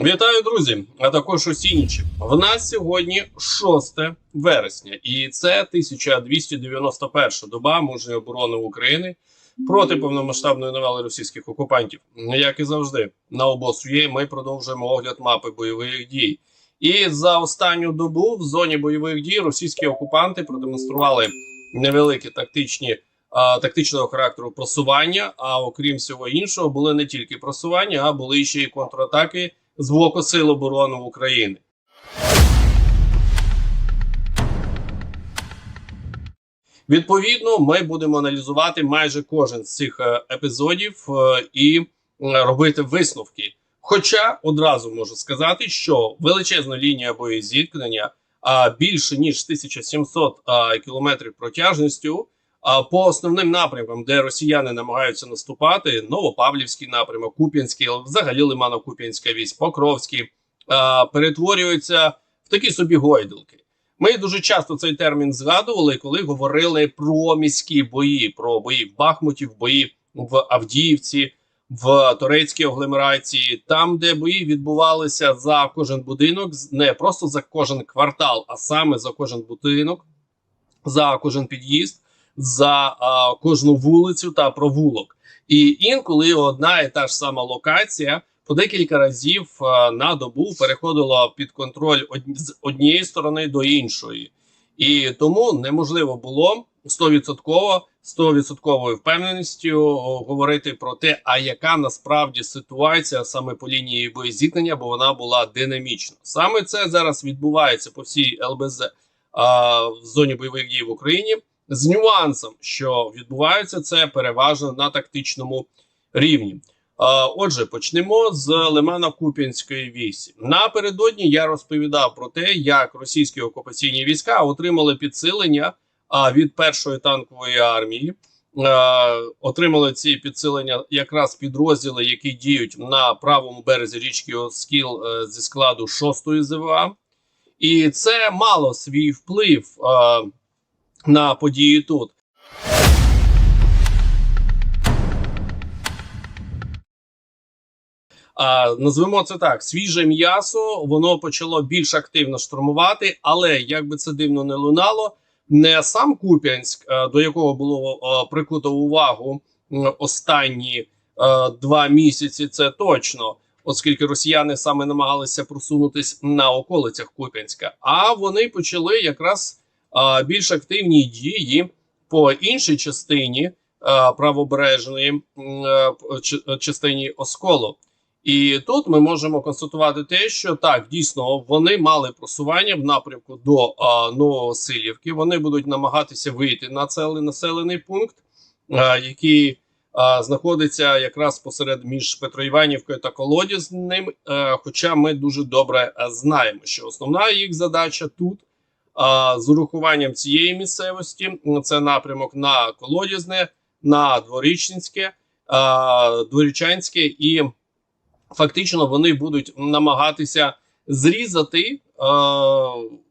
Вітаю, друзі! А також осіннічі. В нас сьогодні 6 вересня, і це 1291 доба мужньої оборони України проти повномасштабної навали російських окупантів. Як і завжди, на обосує ми продовжуємо огляд мапи бойових дій. І за останню добу в зоні бойових дій російські окупанти продемонстрували невеликі тактичні тактичного характеру просування. А окрім всього іншого, були не тільки просування, а були ще й контратаки з боку Сил оборони України. Відповідно, ми будемо аналізувати майже кожен з цих е, епізодів е, і е, робити висновки. Хоча одразу можу сказати, що величезна лінія боєзіткнення а більше ніж 1700 а, кілометрів протяжністю. По основним напрямкам, де росіяни намагаються наступати, Новопавлівський напрямок, Куп'янський, взагалі Лимано-Куп'янська вісь, Покровський, перетворюються в такі собі гойдалки. Ми дуже часто цей термін згадували, коли говорили про міські бої, про бої в Бахмуті, в бої в Авдіївці, в Торецькій агломерації, там, де бої відбувалися за кожен будинок, не просто за кожен квартал, а саме за кожен будинок, за кожен під'їзд, за а, кожну вулицю та провулок. І інколи одна і та ж сама локація по декілька разів а, на добу переходила під контроль од... з однієї сторони до іншої, і тому неможливо було 100% 100% впевненістю говорити про те, а яка насправді ситуація саме по лінії боєзіткнення, бо вона була динамічна. Саме це зараз відбувається по всій ЛБЗ а, в зоні бойових дій в Україні. З нюансом, що відбувається це переважно на тактичному рівні. Отже, почнемо з Лимано-Куп'янської вісі. Напередодні я розповідав про те, як російські окупаційні війська отримали підсилення від першої танкової армії. Отримали ці підсилення якраз підрозділи, які діють на правому березі річки Оскіл е, зі складу 6-ї ЗВА. І це мало свій вплив на події тут. А, назвемо це так: свіже м'ясо, воно почало більш активно штурмувати, але як би це дивно не лунало, не сам Куп'янськ, до якого було прикуто увагу останні два місяці, це точно, оскільки росіяни саме намагалися просунутись на околицях Куп'янська, а вони почали якраз більш активні дії по іншій частині правобережної а, частині Осколу. І тут ми можемо констатувати те, що так дійсно вони мали просування в напрямку до а, Новосилівки. Вони будуть намагатися вийти на цей населений пункт, а, який а, знаходиться якраз посеред між Петроіванівкою та Колодязним. А, хоча ми дуже добре знаємо, що основна їх задача тут з урахуванням цієї місцевості це напрямок на Колодязне, на Дворічницьке, Дворічанське і фактично вони будуть намагатися зрізати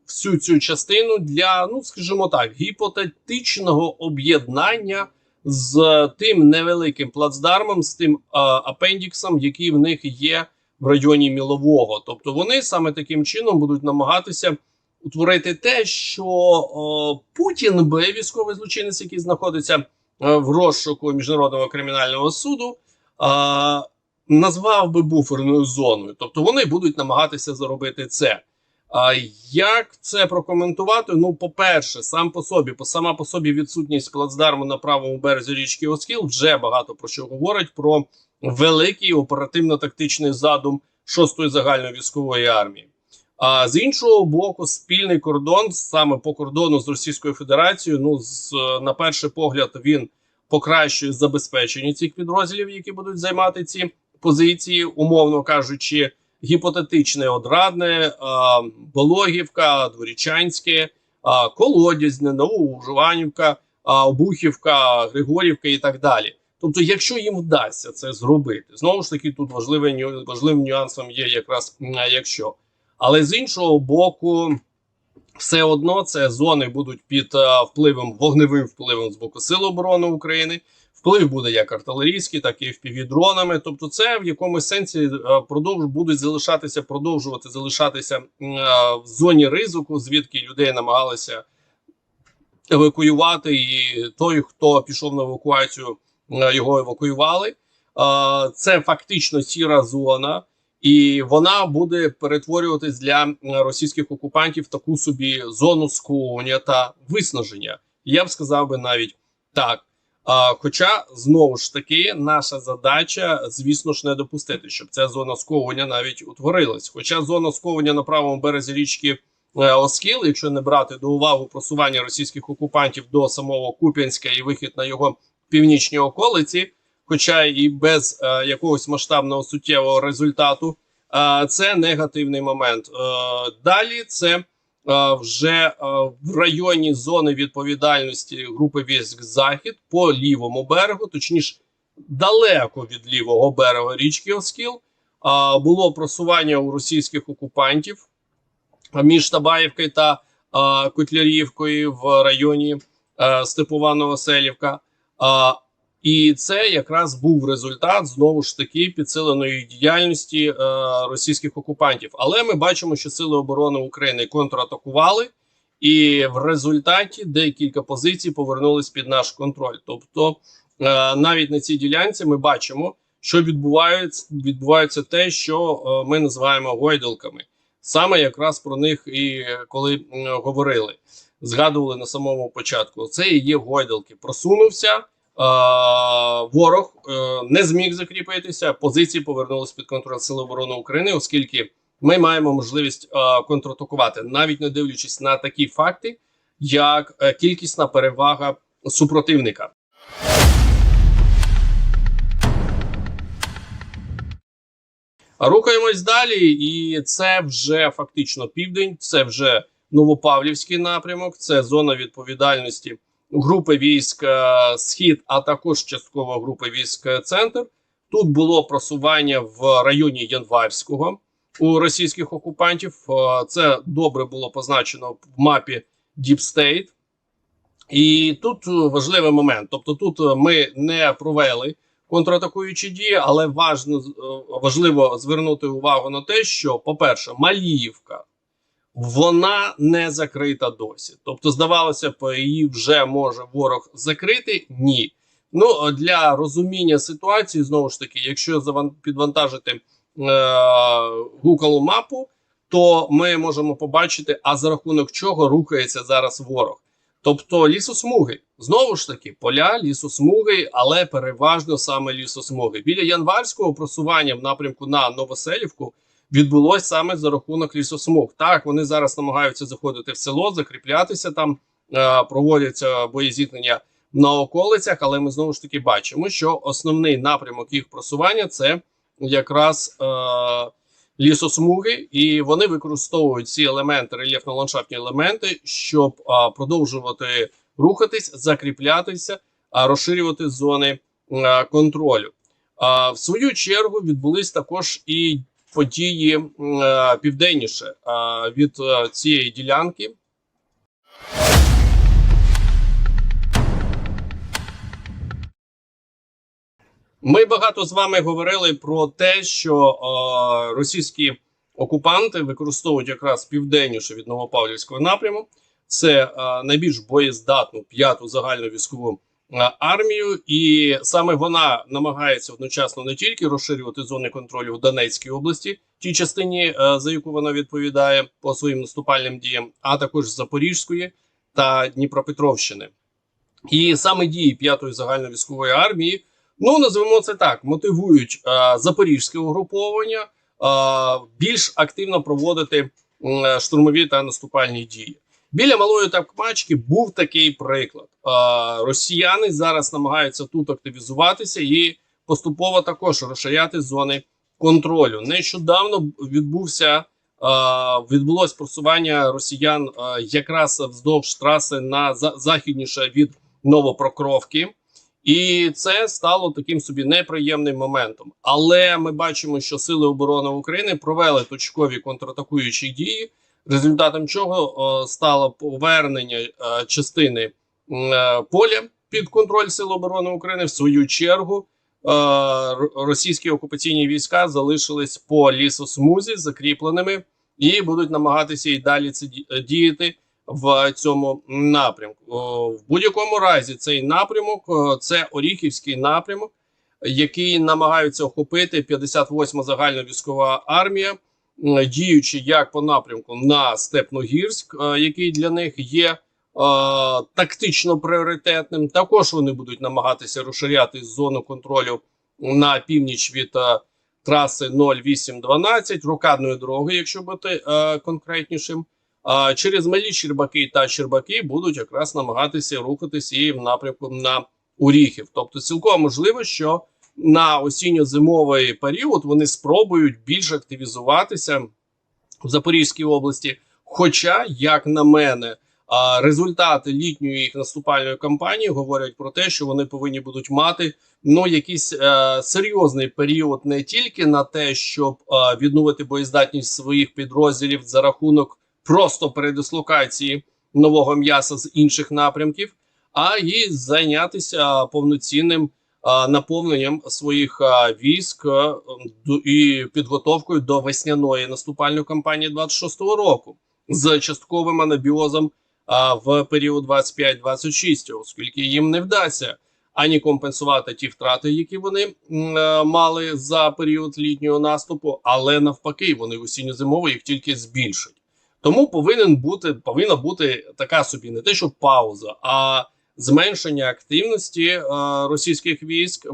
всю цю частину для, ну скажімо так, гіпотетичного об'єднання з тим невеликим плацдармом, з тим апендіксом, який в них є в районі Мілового. Тобто вони саме таким чином будуть намагатися утворити те, що е, Путін би військовий злочинець, який знаходиться е, в розшуку міжнародного кримінального суду. е, назвав би буферною зоною, тобто вони будуть намагатися зробити це. А як це прокоментувати? Ну, по-перше, сам по собі, по сама по собі відсутність плацдарму на правому березі річки Оскіл вже багато про що говорить про великий оперативно-тактичний задум 6-ї загальної військової армії. А з іншого боку, спільний кордон саме по кордону з Російською Федерацією. Ну з на перший погляд він покращує забезпечення цих підрозділів, які будуть займати ці позиції, умовно кажучи, гіпотетичне одрадне, а, Бологівка, Дворічанське, а, Колодязне, Новоуживанівка, а, Обухівка, Григорівка і так далі. Тобто, якщо їм вдасться це зробити, знову ж таки, тут важливим, важливим нюансом є якраз якщо. Але з іншого боку, все одно це зони будуть під е, впливом вогневим впливом з боку Сил оборони України, Вплив буде як артилерійський, так і FPV-дронами. Тобто, це в якомусь сенсі е, продовж будуть залишатися, продовжувати залишатися е, в зоні ризику, звідки людей намагалися евакуювати, і той, хто пішов на евакуацію, його евакуювали. Це фактично сіра зона, і вона буде перетворюватись для російських окупантів в таку собі зону скування та виснаження. Я б сказав би навіть так. А, хоча знову ж таки наша задача, звісно ж, не допустити, щоб ця зона сковування навіть утворилась. Хоча зона сковування на правому березі річки е, Оскіл, якщо не брати до уваги просування російських окупантів до самого Куп'янська і вихід на його північні околиці, хоча і без е, якогось масштабного суттєвого результату, е, це негативний момент. Е, далі це е, вже е, в районі зони відповідальності групи військ Захід по лівому берегу, точніше, далеко від лівого берега річки Оскіл, е, було просування у російських окупантів між Табаївкою та е, Котлярівкою в районі е, Степова Новоселівка. Е, і це якраз був результат знову ж таки підсиленої діяльності е, російських окупантів. Але ми бачимо, що сили оборони України контратакували, і в результаті декілька позицій повернулись під наш контроль. Тобто, е, навіть на цій ділянці ми бачимо, що відбувається, відбувається те, що е, ми називаємо гойдалками. Саме якраз про них і коли м, говорили, згадували на самому початку. Це і є гойдалки. Просунувся. Е, ворог е, не зміг закріпитися. Позиції повернулись під контроль Сили оборони України, оскільки ми маємо можливість е, контратакувати, навіть не дивлячись на такі факти, як кількісна перевага супротивника. Рухаємось далі, і це вже фактично південь, це вже Новопавлівський напрямок, це зона відповідальності групи військ е, Схід, а також частково групи військ е, Центр. Тут було просування в районі Январського у російських окупантів. Е, Це добре було позначено в мапі Deep State. І тут важливий момент. Тобто, тут ми не провели контратакуючі дії, але важно, важливо звернути увагу на те, що, по-перше, Маліївка вона не закрита досі. Тобто, здавалося б, її вже може ворог закрити. Ні. Ну для розуміння ситуації, знову ж таки, якщо підвантажити е, Google мапу, то ми можемо побачити, а за рахунок чого рухається зараз ворог. Тобто лісосмуги, знову ж таки, поля, лісосмуги, але переважно саме лісосмуги. Біля Январського просування в напрямку на Новоселівку відбулось саме за рахунок лісосмуг. Так, вони зараз намагаються заходити в село, закріплятися там, е, проводяться боєзіткнення на околицях, але ми знову ж таки бачимо, що основний напрямок їх просування це якраз е, лісосмуги, і вони використовують ці елементи, рельєфно-ландшафтні елементи, щоб е, продовжувати рухатись, закріплятися, а розширювати зони е, контролю. А в свою чергу відбулись також і події е, південніше е, від е, цієї ділянки. Ми багато з вами говорили про те, що російські окупанти використовують якраз південніше від Новопавлівського напряму. Це найбільш боєздатну п'яту загальну військову армію, і саме вона намагається одночасно не тільки розширювати зони контролю в Донецькій області, тій частині, е, за яку вона відповідає по своїм наступальним діям, а також Запорізької та Дніпропетровщини. І саме дії п'ятої загальновійськової армії, ну називаємо це так, мотивують е, запорізьке угруповання е, більш активно проводити е, штурмові та наступальні дії. Біля малої Токмачки був такий приклад. Росіяни зараз намагаються тут активізуватися і поступово також розширяти зони контролю. Нещодавно відбувся відбулось просування росіян якраз вздовж траси на за, західніше від Новопрокровки. І це стало таким собі неприємним моментом. Але ми бачимо, що Сили оборони України провели точкові контратакуючі дії, результатом чого е, стало повернення е, частини е, поля під контроль Сил оборони України. В свою чергу російські окупаційні війська залишились по лісосмузі закріпленими і будуть намагатися і далі це діяти в цьому напрямку. В будь-якому разі цей напрямок це Оріхівський напрямок, який намагаються охопити 58 загальна військова армія, діючи як по напрямку на Степногірськ, е, який для них є е, тактично пріоритетним. Також вони будуть намагатися розширяти зону контролю на північ від е, траси 0812, рокадної дороги, якщо бути е, конкретнішим. А через малі Щербаки та Щербаки будуть якраз намагатися рухатися і в напрямку на Уріхів. Тобто, цілком можливо, що на осінньо-зимовий період вони спробують більш активізуватися в Запорізькій області. Хоча, як на мене, результати літньої їх наступальної кампанії говорять про те, що вони повинні будуть мати ну якийсь е, серйозний період не тільки на те, щоб е, відновити боєздатність своїх підрозділів за рахунок просто передислокації нового м'яса з інших напрямків, а і зайнятися повноцінним наповненням своїх військ і підготовкою до весняної наступальної кампанії 26-го року з частковим анабіозом в період 25-26, оскільки їм не вдасться ані компенсувати ті втрати, які вони е, мали за період літнього наступу, але навпаки, вони осінньо-зимово їх тільки збільшать. Тому повинен бути повинна бути така собі не те, що пауза, а зменшення активності е, російських військ,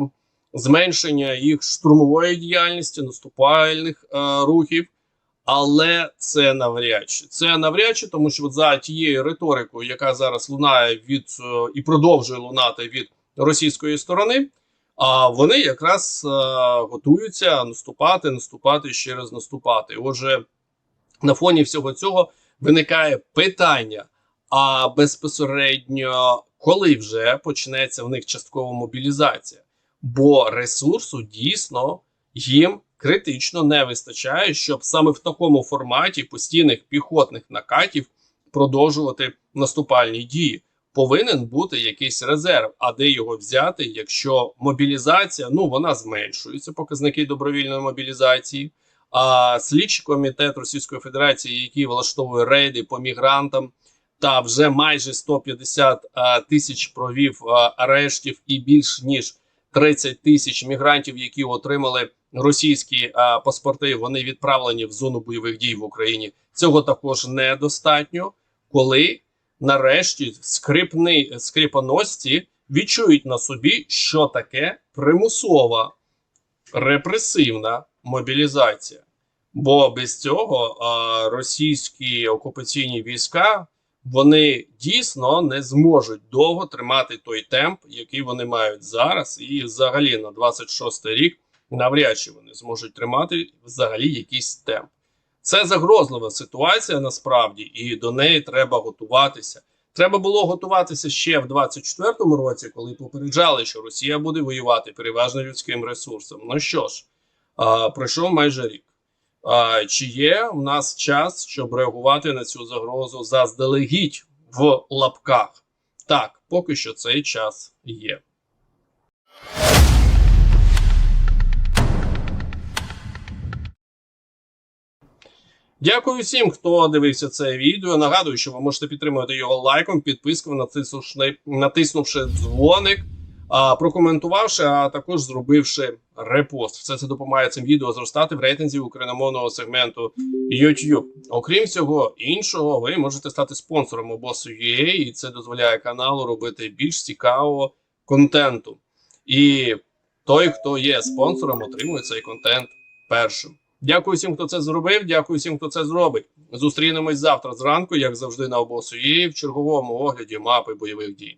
зменшення їх штурмової діяльності, наступальних е, рухів. Але це навряд чи це навряд чи, тому що от за тією риторикою, яка зараз лунає від е, і продовжує лунати від російської сторони, а вони якраз готуються наступати, наступати ще раз наступати. Отже, на фоні всього цього виникає питання: а безпосередньо коли вже почнеться в них часткова мобілізація? Бо ресурсу дійсно їм критично не вистачає, щоб саме в такому форматі постійних піхотних накатів продовжувати наступальні дії. Повинен бути якийсь резерв. А де його взяти, якщо мобілізація ну вона зменшується, показники добровільної мобілізації. А слідчий комітет Російської Федерації, який влаштовує рейди по мігрантам, та вже майже 150 тисяч провів арештів і більш ніж 30 тисяч мігрантів, які отримали російські паспорти, вони відправлені в зону бойових дій в Україні. Цього також недостатньо, коли нарешті скрипни скрипоносці відчують на собі, що таке примусова репресивна мобілізація. Бо без цього а, російські окупаційні війська вони дійсно не зможуть довго тримати той темп, який вони мають зараз, і взагалі на 26 рік навряд чи вони зможуть тримати взагалі якийсь темп. Це загрозлива ситуація насправді, і до неї треба готуватися. Треба було готуватися ще в 24-му році, коли попереджали, що Росія буде воювати переважно людським ресурсом. Ну що ж, а, пройшов майже рік. Чи є у нас час, щоб реагувати на цю загрозу заздалегідь в лапках? Так, поки що цей час є. Дякую всім, хто дивився це відео. Нагадую, що ви можете підтримувати його лайком, підпискою, натиснувши, дзвоник, прокоментувавши, а також зробивши репост. Все це допомагає цим відео зростати в рейтинзі україномовного сегменту YouTube. Окрім всього іншого, ви можете стати спонсором обосу.ua, і це дозволяє каналу робити більш цікавого контенту. І той, хто є спонсором, отримує цей контент першим. Дякую всім, хто це зробив. Дякую всім, хто це зробить. Зустрінемось завтра зранку, як завжди, на обосу.ua в черговому огляді мапи бойових дій.